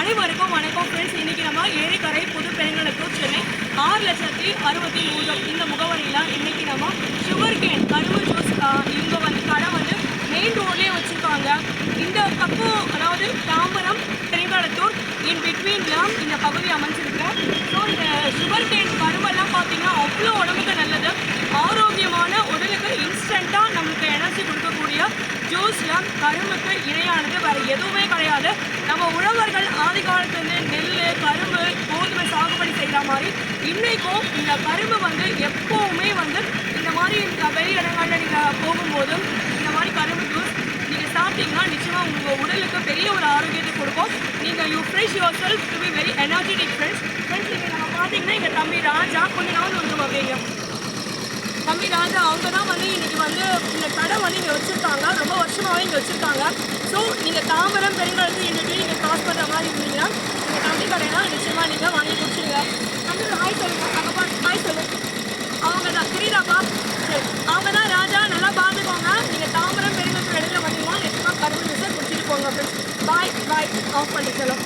அனைவருக்கும் வணக்கம் ஃப்ரெண்ட்ஸ் இன்னைக்கு நம்ம ஏரிக்கரை புது பெருங்கலத்தூர் சென்னை ஆறு லட்சத்தி அறுபத்தி மூணு இந்த முகவரியில் இன்னைக்கு நம்ம சுகர் கேன் கரும்பு ஜூஸ் இங்கே வந்து கடை வந்து மெயின் ரோட்லேயே வச்சுருக்காங்க. இந்த பக்கம் அதாவது தாம்பரம் பெருங்கலத்தூர் இன் பிட்வீனில் இந்த பகுதி அமைஞ்சிருக்கு. ஸோ இந்த சுகர் கேன் கரும்பெல்லாம் பார்த்தீங்கன்னா அவ்வளோ உடம்புக்கு நல்லது. ஆரோக்கியமான உடலுக்கு இன்ஸ்டண்ட்டாக நம்மளுக்கு எனர்ஜி கொடுக்கக்கூடிய ஜூஸில் கரும்புக்கு இணையானது. வேறு எதுவுமே கிடையாது. நம்ம உழவர்கள் நெல் கரும்பு கோதுமை சாகுபடி செய்கிற மாதிரி இன்றைக்கும் இந்த கரும்பு வந்து எப்போவுமே வந்து இந்த மாதிரி இந்த வெளி இடங்களில் நீங்கள் போகும்போது இந்த மாதிரி கரும்பு ஜூஸ் நீங்கள் சாப்பிட்டீங்கன்னா நிச்சயமாக உங்கள் உடலுக்கு பெரிய ஒரு ஆரோக்கியத்தை கொடுக்கும். நீங்கள் you fresh yourself to be very energetic friends friends நீங்கள் நம்ம பார்த்தீங்கன்னா எங்கள் தம்பி ராஜா கொஞ்ச நாள் வந்து வைப்பீங்க தம்பி ராஜா அவங்க தான் வந்து இன்னைக்கு வந்து இந்த கடை வந்து இங்கே வச்சுருக்காங்க. ரொம்ப வருஷமாகவே இங்கே வச்சுருக்காங்க. ஸோ நீங்கள் தாம்பரம் பெருங்கலத்து இன்னைக்கு நீங்கள் கிராஸ் பண்ணுற மாதிரி இருந்தீங்கன்னா இந்த தம்பி கடைனா நிச்சயமாக நீங்கள் வாங்கி குடிச்சிடுங்க தம்பி ஒரு ஹாய் சொல்லுங்க அங்கே பார்த்து ஹாய் சொல்லு அவங்க சரி அவங்க தான் ராஜா நல்லா பார்த்துக்கோங்க நீங்கள் தாம்பரம் பெருங்கலத்து இடையில வந்தீங்கன்னா நிச்சயமாக கரும்பு ஜூஸை குடிச்சிட்டு போங்க ஃப்ரெண்ட்ஸ் பாய் பாய் ஆஃப் பண்ணிக்கலாம்.